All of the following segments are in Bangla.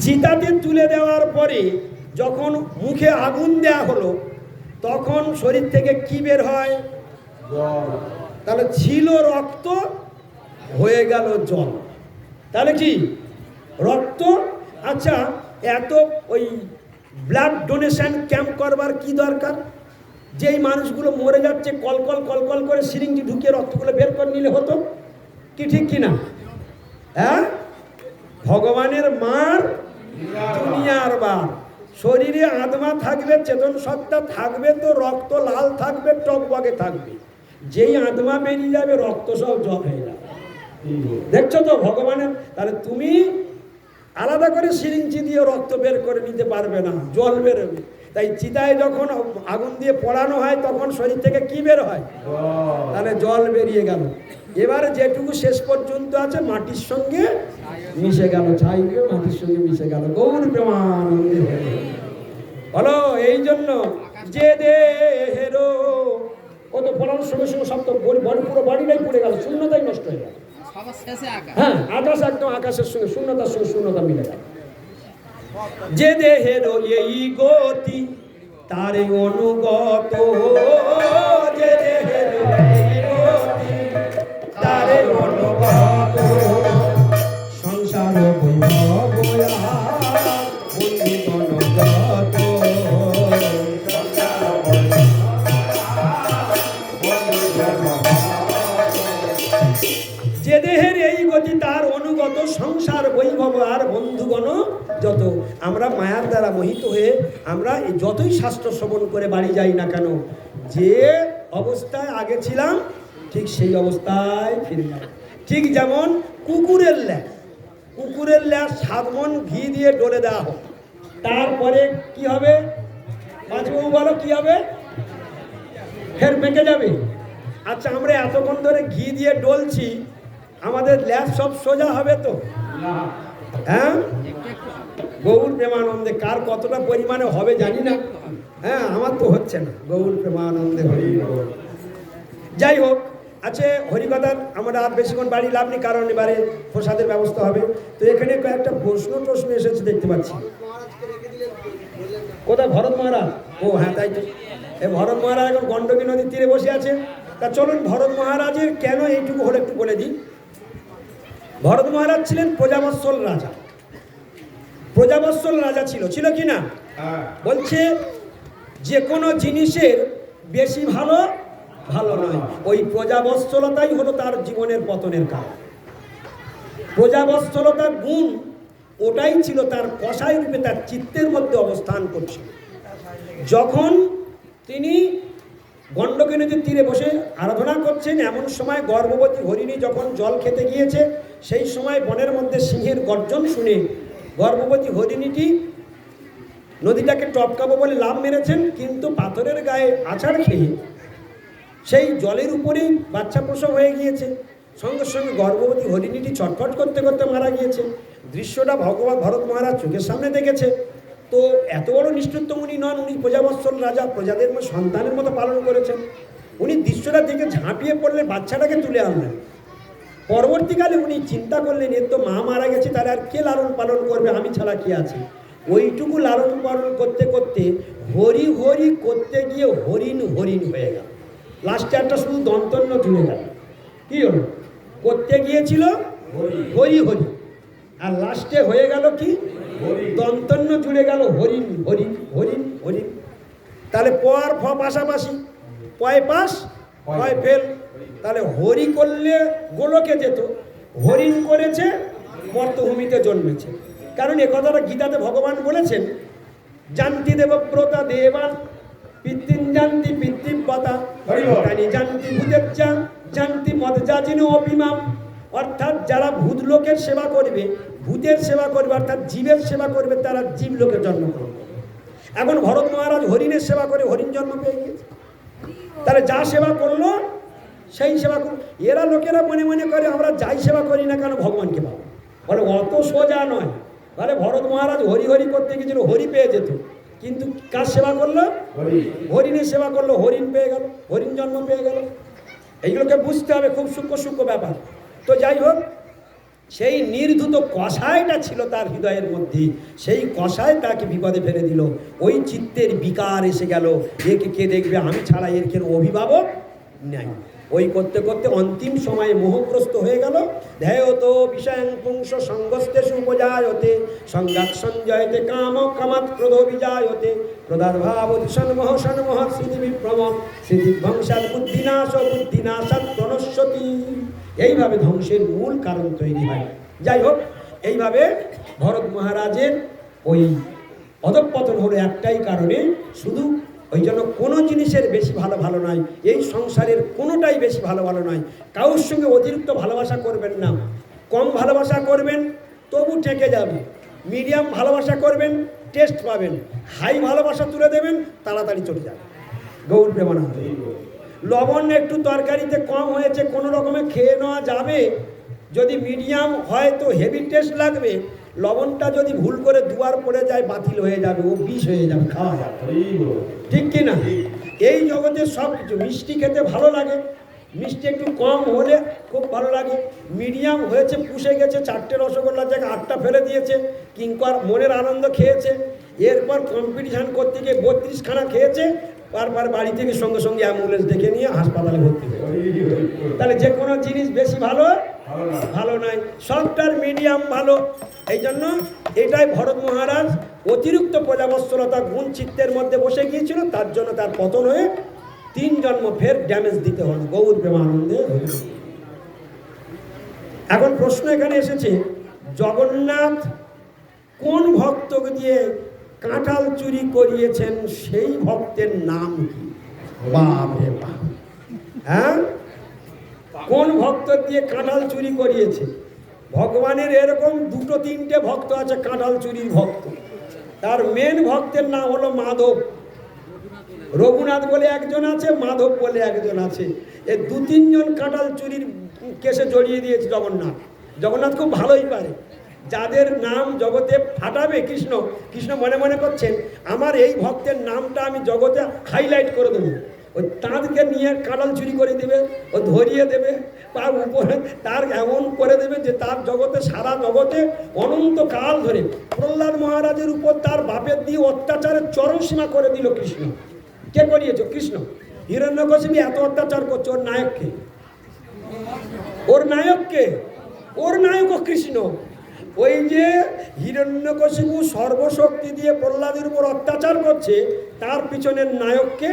চিতাতে তুলে দেওয়ার পরে যখন মুখে আগুন দেয়া হলো তখন শরীর থেকে কি বের হয়? তাহলে ছিল রক্ত হয়ে গেল জল। তাহলে কি? রক্ত? আচ্ছা এত ওই ব্লাড ডোনেশন ক্যাম্প করবার কি দরকার? যেই মানুষগুলো মরে যাচ্ছে কলকল কলকল করে সিরিঞ্জি ঢুকিয়ে রক্তগুলো বের করে নিলে হতো? কি ঠিক কি না? হ্যাঁ? ভগবানের মার দুনিয়ার বার। শরীরে আত্মা থাকবে, চেতন সত্তা থাকবে, তো রক্ত লাল থাকবে টকবগে থাকবে। যেই আত্মা বেরিয়ে যাবে, রক্ত সব জল হয়ে যাবে। দেখছ তো ভগবানের? তাহলে তুমি আলাদা করে সিরিঞ্জি দিয়ে রক্ত বের করে নিতে পারবে না, জল বেরোবে তাই চিতায় যখন আগুন দিয়ে পড়ানো হয়, তখন শরীর থেকে কি বের হয়? তাহলে জল বেরিয়ে গেল। এবারে যেটুকু শেষ পর্যন্ত আছে, মাটির সঙ্গে মিশে গেল ছাই মাটির সঙ্গে মিশে গেল। গৌর প্রেমানন্দে। বলো এই জন্য যে দেহের ও তো পড়ানোর সঙ্গে সঙ্গে সব তো পুরো বাড়িটাই পড়ে গেল শূন্যতাই নষ্ট হয়ে গেল। হ্যাঁ আকাশ একদম আকাশের সঙ্গে শূন্যতার সঙ্গে শূন্যতা মিলে গেল। যে দেহের এই গতি তার অনুগত যে তার অনুগত সংসার বৈভব আর বন্ধুগণ যত। আমরা মায়ার দ্বারা মোহিত হয়ে আমরা যতই শাস্ত্র শ্রবণ করে বাড়ি যাই না কেন, যে অবস্থায় আগে ছিলাম, ঠিক সেই অবস্থায় ফিরে যাব ঠিক যেমন কুকুরের ল্যাস কুকুরের ল্যাস সাত মন ঘি দিয়ে ডলে দেওয়া হোক। তারপরে কি হবে? পাঁচবাবু বলো, কি হবে? ফের মেকে যাবে। আচ্ছা আমরা এতক্ষণ ধরে ঘি দিয়ে ডলছি আমাদের ল্যাব সব সোজা হবে তো? হ্যাঁ? গৌর প্রেমানন্দে কার কতটা পরিমাণে হবে জানি না। হ্যাঁ আমার তো হচ্ছে না। গৌর প্রেমানন্দে হরি যাই হোক, আছে হরিকথার, আমরা আর বেশিক্ষণ বাড়ি লাভ নেই, কারণ এবারে প্রসাদের ব্যবস্থা হবে। তো এখানে কয়েকটা প্রশ্ন টশ্ন এসেছে, দেখতে পাচ্ছি। কোথায় ভরত মহারাজ? ও হ্যাঁ তাই তো। এই ভরত মহারাজ এখন গণ্ডকী নদীর তীরে বসে আছে। তা চলুন, ভরত মহারাজের কেন এইটুকু হলে একটু বলে দিই। ভরত মহারাজ ছিলেন প্রজাবৎসল রাজা। প্রজাবৎসল রাজা ছিল। ছিল কি না? বলছে যে কোনো জিনিসের বেশি ভালো ভালো নয়। ওই প্রজাবৎসলতাই হলো তার জীবনের পতনের কারণ প্রজাবৎসলতার গুণ ওটাই ছিল তার কষাই রূপে তার চিত্তের মধ্যে অবস্থান করছিল। যখন তিনি গণ্ডকী নদীর তীরে বসে আরাধনা করছেন। এমন সময় গর্ভবতী হরিণী যখন জল খেতে গিয়েছে, সেই সময় বনের মধ্যে সিংহের গর্জন শুনে গর্ভবতী হরিণীটি নদীটাকে টপকাবো বলে লাভ মেরেছেন, কিন্তু পাথরের গায়ে আছাড় খেয়ে সেই জলের উপরেই বাচ্চা প্রসব হয়ে গিয়েছে। সঙ্গে সঙ্গে গর্ভবতী হরিণীটি ছটফট করতে করতে মারা গিয়েছে। দৃশ্যটা ভগবান, ভরত মহারাজ চোখের সামনে দেখেছে। তো এত বড় নিষ্ঠুত্ব উনি নন উনি প্রজাবৎসল রাজা প্রজাদের সন্তানের মতো পালন করেছেন। উনি দৃশ্যটা দেখে ঝাঁপিয়ে পড়লে বাচ্চাটাকে তুলে আনলেন। পরবর্তীকালে উনি চিন্তা করলেন এর তো মা মারা গেছে তাহলে আর কে লালন পালন করবে? আমি ছাড়া কি আছে? ওইটুকু লালন পালন করতে করতে হরি হরি করতে গিয়ে হরিণ হরিণ হয়ে গেল। লাস্টে একটা শুধু দন্তন্য জুড়ে গেল। কি হলো? করতে গিয়েছিল হরি। হরি আর লাস্টে হয়ে গেল কি? দন্তন্য জুড়ে গেল হরিণ হরিণ হরিণ হরিণ। তাহলে প আর ফ পাশাপাশি পয় পাস পয় ফেল। তাহলে হরি করলে গোলকে যেত হরিণ করেছে মর্তভূমিতে জন্মেছে। কারণ এ কথাটা গীতাতে ভগবান বলেছেন জানতি দেবব্রতা দেবান পিতৃন জানতি পিতৃব্রতা ভূতানি জানতি ভূতেচ্চা জানতি মদজাজিন অভিমাম। অর্থাৎ যারা ভূত লোকের সেবা করবে ভূতের সেবা করবে অর্থাৎ জীবের সেবা করবে তারা জীব লোকের জন্মগ্রহণ করবে। এখন ভরত মহারাজ হরিণের সেবা করে হরিণ জন্ম পেয়ে গিয়েছে তাহলে যা সেবা করল সেই সেবা করল। এরা লোকেরা মনে মনে করে আমরা যাই সেবা করি না কেন ভগবানকে পাবো? বলে অত সোজা নয়। বলে ভরত মহারাজ হরি হরি করতে গিয়েছিল হরি পেয়ে যেত। কিন্তু কার সেবা করল? হরিণের সেবা করল হরিণ পেয়ে গেল হরিণ জন্ম পেয়ে গেল। এইগুলোকে বুঝতে হবে খুব সূক্ষ্ম সূক্ষ্ম ব্যাপার। তো যাই হোক সেই নির্ধুত কষায়টা ছিল তার হৃদয়ের মধ্যে। সেই কষায় তাকে বিপদে ফেলে দিল। ওই চিত্তের বিকার এসে গেল। একে কে দেখবে? আমি ছাড়া এর কেন অভিভাবক নাই। ওই করতে করতে অন্তিম সময়ে মোহগ্রস্ত হয়ে গেল। ধ্যায়ত বিষয়ং পুংস সঙ্গস্তে সুপজায়তে, সংঘাত সঞ্জয়তে কাম কামাত ক্রোধ বিজায়তে ক্রোধার্ভাব সন্মোহ সন্মোহ স্মৃতি বিভ্রম স্মৃতি ধ্বংসাত বুদ্ধিনাশ বুদ্ধিনাশাত প্রণস্বতী এইভাবে ধ্বংসের মূল কারণ তৈরি হয়। যাই হোক, এইভাবে ভরত মহারাজের ওই অধঃপতন হলো একটাই কারণে, শুধু ওই জন্য কোনো জিনিসের বেশি ভালো ভালো নয়, এই সংসারের কোনোটাই বেশি ভালো ভালো নয়। কারোর সঙ্গে অতিরিক্ত ভালোবাসা করবেন না। কম ভালোবাসা করবেন, তবু ঠেকে যাবে মিডিয়াম ভালোবাসা করবেন, টেস্ট পাবেন। হাই ভালোবাসা তুলে দেবেন, তাড়াতাড়ি চলে যাবে গৌর প্রেমানন্দ। লবণ একটু তরকারিতে কম হয়েছে, কোনো রকমে খেয়ে নেওয়া যাবে? যদি মিডিয়াম হয় তো হেভি টেস্ট লাগবে। লবণটা যদি ভুল করে দুয়ার পড়ে যায়, বাতিল হয়ে যাবে, ও বিষ হয়ে যাবে, খাওয়া যাবে। ঠিক কি না এই জগতে সব কিছু, মিষ্টি খেতে ভালো লাগে। মিষ্টি একটু কম হলে খুব ভালো লাগে। মিডিয়াম হয়েছে, পুষে গেছে, চারটে রসগোল্লার জায়গায় আটটা ফেলে দিয়েছে কিংকর মনের আনন্দ খেয়েছে। এরপর কম্পিটিশান করতে গিয়ে বত্রিশখানা খেয়েছে বারবার বাড়ি থেকে সঙ্গে সঙ্গে অ্যাম্বুলেন্স ডেকে নিয়ে হাসপাতালে ভর্তি তাহলে যে কোনো জিনিস বেশি ভালো ভালো নয়। সবটার মিডিয়াম ভালো। এই জন্য এটাই ভরত মহারাজ অতিরিক্ত প্রজাবৎসলতা গুণ চিত্তের মধ্যে বসে গিয়েছিল। তার জন্য তার পতন হয়ে তিন জন্ম ফের ড্যামেজ দিতে হলো। গৌর প্রেমানন্দে। এখন প্রশ্ন এখানে এসেছে, জগন্নাথ কোন ভক্তকে দিয়ে কাঁঠাল চুরি করিয়েছেন সেই ভক্তের নাম কি? বাপ রে বাপ। হ্যাঁ? কোন ভক্ত দিয়ে কাঁঠাল চুরি করিয়েছে? ভগবানের এরকম দুটো তিনটে ভক্ত আছে কাঁঠাল চুরির ভক্ত। তার মেন ভক্তের নাম হলো মাধব। রঘুনাথ বলে একজন আছে, মাধব বলে একজন আছে। এ দু তিনজন কাঁঠাল চুরির কেসে জড়িয়ে দিয়েছে জগন্নাথ। জগন্নাথ খুব ভালোই পারে। যাদের নাম জগতে ফাটাবে কৃষ্ণ কৃষ্ণ মনে মনে করছেন, আমার এই ভক্তের নামটা আমি জগতে হাইলাইট করে দেবো। ওই তাঁতকে নিয়ে কাঁঠাল চুরি করে দেবে, ও ধরিয়ে দেবে তার উপরে তার এমন করে দেবে যে তার জগতে, সারা জগতে অনন্ত কাল ধরে প্রহ্লাদ মহারাজের উপর তার বাপের দিয়ে অত্যাচারের চরম সীমা করে দিল কৃষ্ণ। কে করিয়েছ? কৃষ্ণ। হিরণ্যকশিপী এত অত্যাচার করছে ওর নায়ককে। ওর নায়ককে? ওর নায়ক কৃষ্ণ। ওই যে হিরণ্যকশিপু সর্বশক্তি দিয়ে প্রহ্লাদের উপর অত্যাচার করছে তার পিছনের নায়ককে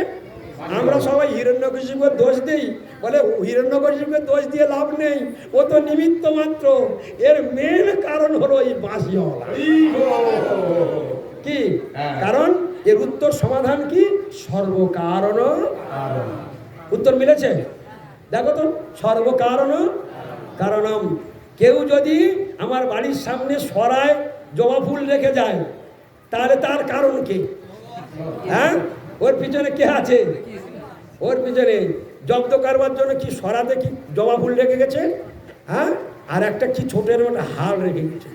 আমরা সবাই হিরণ্যকশিপুর দোষ দিই। বলে হিরণ্যকশিপুর দোষ দিয়ে লাভ নেই ও তো নিমিত্ত মাত্র। এর মেন কারণ হলো এই বাঁশিওয়ালা। কি? হ্যাঁ। কারণ এর উত্তর সমাধান কি? সর্বকারণ। উত্তর মিলেছে? দেখো তো সর্বকারণ। কারণম। কেউ যদি আমার বাড়ির সামনে সরায়, জবা ফুল রেখে যায়, তাহলে তার কারণ কি? হ্যাঁ? ওর পিছনে কে আছে? ওর পিছনে জব্দ করবার জন্য কি সরাতে কি জবা ফুল রেখে গেছে? হ্যাঁ? আর একটা কি ছোটের মতো হাল রেখে গেছে?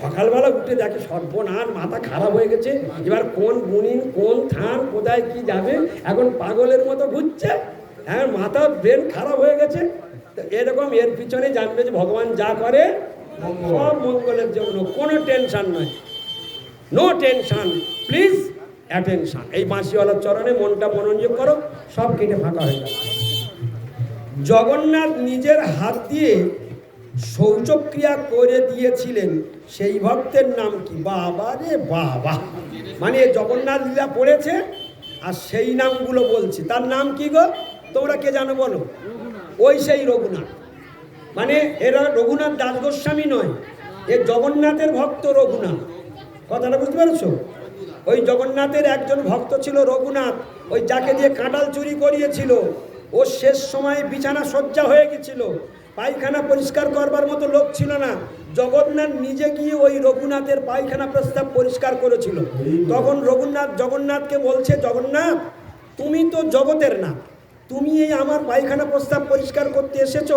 সকালবেলা উঠে দেখে সর্বনাশ, মাথা খারাপ হয়ে গেছে। এবার কোন গুণিন, কোন থান, কোথায় কি যাবে? এখন পাগলের মতো ঘুরছে। হ্যাঁ মাথা ব্রেন খারাপ হয়ে গেছে। এরকম এর পিছনে জানবে যে ভগবান যা করে সব মঙ্গলের জন্য। কোনো টেনশন নয় নো টেনশন প্লিজ অ্যাটেনশন এই বাঁশিওয়ালার চরণে মনটা মনোযোগ করো সব কেটে ফাঁকা হয়ে যাবে। জগন্নাথ নিজের হাত দিয়ে শৌচক্রিয়া করে দিয়েছিলেন সেই ভক্তের নাম কি? বাবা রে বাবা। মানে জগন্নাথ লীলা পড়েছে আর সেই নামগুলো বলছি। তার নাম কি গো? তোমরা কে জানো বলো? ওই সেই রঘুনাথ। মানে এরা রঘুনাথ দাস গোস্বামী নয়, এ জগন্নাথের ভক্ত রঘুনাথ। কথাটা বুঝতে পেরেছ? ওই জগন্নাথের একজন ভক্ত ছিল রঘুনাথ, ওই যাকে দিয়ে কাঁটাল চুরি করিয়েছিল, ও শেষ সময়ে বিছানা শয্যা হয়ে গেছিল। পায়খানা পরিষ্কার করবার মতো লোক ছিল না, জগন্নাথ নিজে গিয়ে ওই রঘুনাথের পায়খানা প্রস্তাব পরিষ্কার করেছিল। তখন রঘুনাথ জগন্নাথকে বলছে, জগন্নাথ, তুমি তো জগতের না তুমি এই আমার পায়খানা প্রস্তাব পরিষ্কার করতে এসেছ?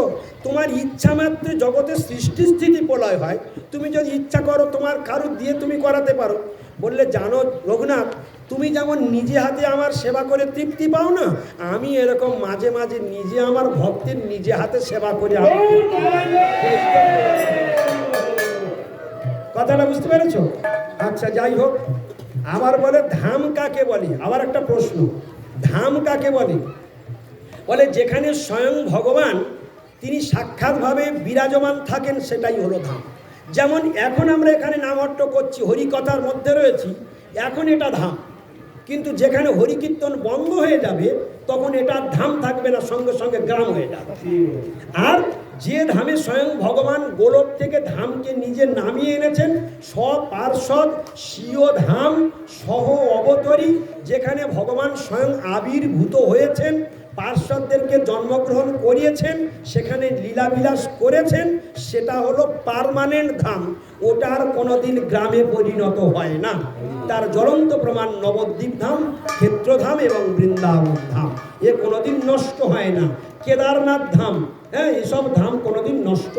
তোমার ইচ্ছা মাত্রে জগতের সৃষ্টি স্থিতি প্রলয় হয়। তুমি যদি ইচ্ছা করো তোমার কারও দিয়ে তুমি করাতে পারো। বললে, জানো রঘুনাথ, তুমি যেমন নিজে হাতে আমার সেবা করে তৃপ্তি পাও না, আমি এরকম মাঝে মাঝে নিজে আমার ভক্তের নিজে হাতে সেবা করে। কথাটা বুঝতে পেরেছ? আচ্ছা যাই হোক। আবার বলে, ধাম কাকে বলে? আবার একটা প্রশ্ন। ধাম কাকে বলে? বলে যেখানে স্বয়ং ভগবান, তিনি সাক্ষাৎভাবে বিরাজমান থাকেন সেটাই হলো ধাম। যেমন এখন আমরা এখানে নামট্য করছি, হরিকথার মধ্যে রয়েছি, এখন এটা ধাম। কিন্তু যেখানে হরিকীর্তন বন্ধ হয়ে যাবে, তখন এটা ধাম থাকবে না, সঙ্গে সঙ্গে গ্রাম হয়ে যাবে। আর যে ধামে স্বয়ং ভগবান গোলক থেকে ধামকে নিজে নামিয়ে এনেছেন স্বপার্ষদ স্বীয় ধাম, সহ অবতরী, যেখানে ভগবান স্বয়ং আবির্ভূত হয়েছেন পার্শ্বদেরকে জন্মগ্রহণ করিয়েছেন, সেখানে লীলাবিলাস করেছেন, সেটা হলো পার্মানেন্ট ধাম। ওটা আর কোনোদিন গ্রামে পরিণত হয় না। তার জ্বলন্ত প্রমাণ নবদ্বীপ ধাম, ক্ষেত্রধাম এবং বৃন্দাবন ধাম। এ কোনোদিন নষ্ট হয় না। কেদারনাথ ধাম হ্যাঁ এসব ধাম কোনোদিন নষ্ট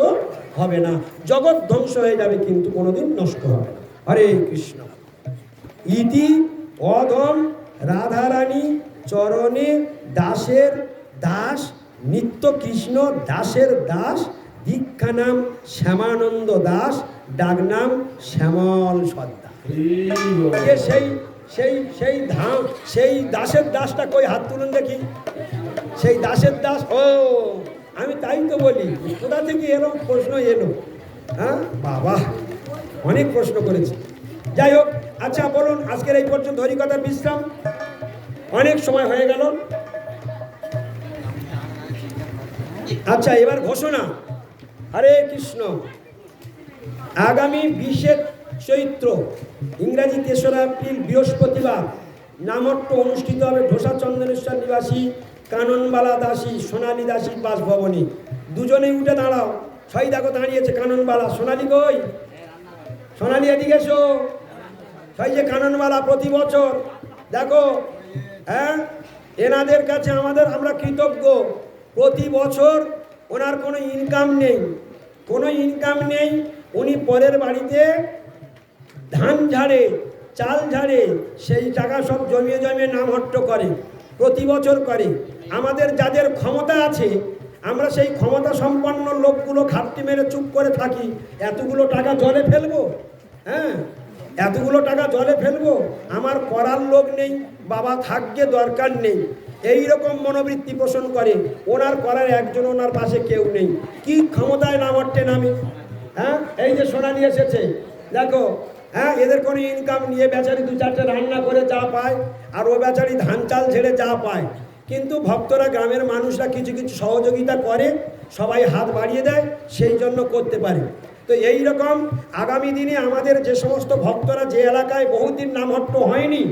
হবে না। জগৎ ধ্বংস হয়ে যাবে, কিন্তু কোনোদিন নষ্ট হবে না। হরে কৃষ্ণ। ইতি, অধম, রাধারানী চরণে দাসের দাস নিত্য কৃষ্ণ দাসের দাস দীক্ষা নাম শ্যামানন্দ দাস ডাক নাম শ্যামল সর্দার। সেই সেই সেই ধাম সেই দাসের দাসটা কই? হাত তুলুন দেখি। সেই দাসের দাস ও আমি তাই তো বলি কোথা থেকে এলো? প্রশ্ন এলো। হ্যাঁ? বাবা অনেক প্রশ্ন করেছি। যাই হোক আচ্ছা বলুন আজকের এই পর্যন্ত হরিকথার বিশ্রাম। অনেক সময় হয়ে গেল। আচ্ছা এবার ঘোষণা। হরে কৃষ্ণ। আগামী বিশে চৈত্র, ইংরাজি তেসরা এপ্রিল, বৃহস্পতিবার, নামট্য অনুষ্ঠিত হবে ঢোসা চন্দনেশ্বর নিবাসী কাননবালা দাসী, সোনালী দাসীর বাসভবনে। দুজনেই উঠে দাঁড়াও। ছয় দেখো দাঁড়িয়েছে কাননবালা। সোনালী কই? সোনালী এদিকে এসো। ছয় যে কাননবালা প্রতি বছর। দেখো হ্যাঁ? এনাদের কাছে আমাদের আমরা কৃতজ্ঞ। প্রতি বছর ওনার কোনো ইনকাম নেই। কোনো ইনকাম নেই, উনি পরের বাড়িতে ধান ঝাড়ে, চাল ঝাড়ে, সেই টাকা সব জমিয়ে জমিয়ে নামহট্ট করে, প্রতি বছর করে। আমাদের যাদের ক্ষমতা আছে, আমরা সেই ক্ষমতা সম্পন্ন লোকগুলো খাপটি মেরে চুপ করে থাকি। এতগুলো টাকা জলে ফেলব? হ্যাঁ? এতগুলো টাকা জলে ফেলব? আমার করার লোক নেই, বাবা থাকবে দরকার নেই। এই রকম মনোবৃত্তি পোষণ করে, ওনার করার একজন ওনার পাশে কেউ নেই। কি ক্ষমতায় নামট্টে নামে হ্যাঁ? এই যে সোনালি এসেছে, দেখো হ্যাঁ এদের কোনো ইনকাম নিয়ে বেচারি দু চারটে রান্না করে যা পায়, আর ও বেচারি ধান চাল ছেড়ে যা পায়। কিন্তু ভক্তরা, গ্রামের মানুষরা কিছু কিছু সহযোগিতা করে, সবাই হাত বাড়িয়ে দেয়, সেই জন্য করতে পারে। তো এই রকম আগামী দিনে আমাদের যে সমস্ত ভক্তরা যে এলাকায় বহুদিন নামহট্ট হয়নি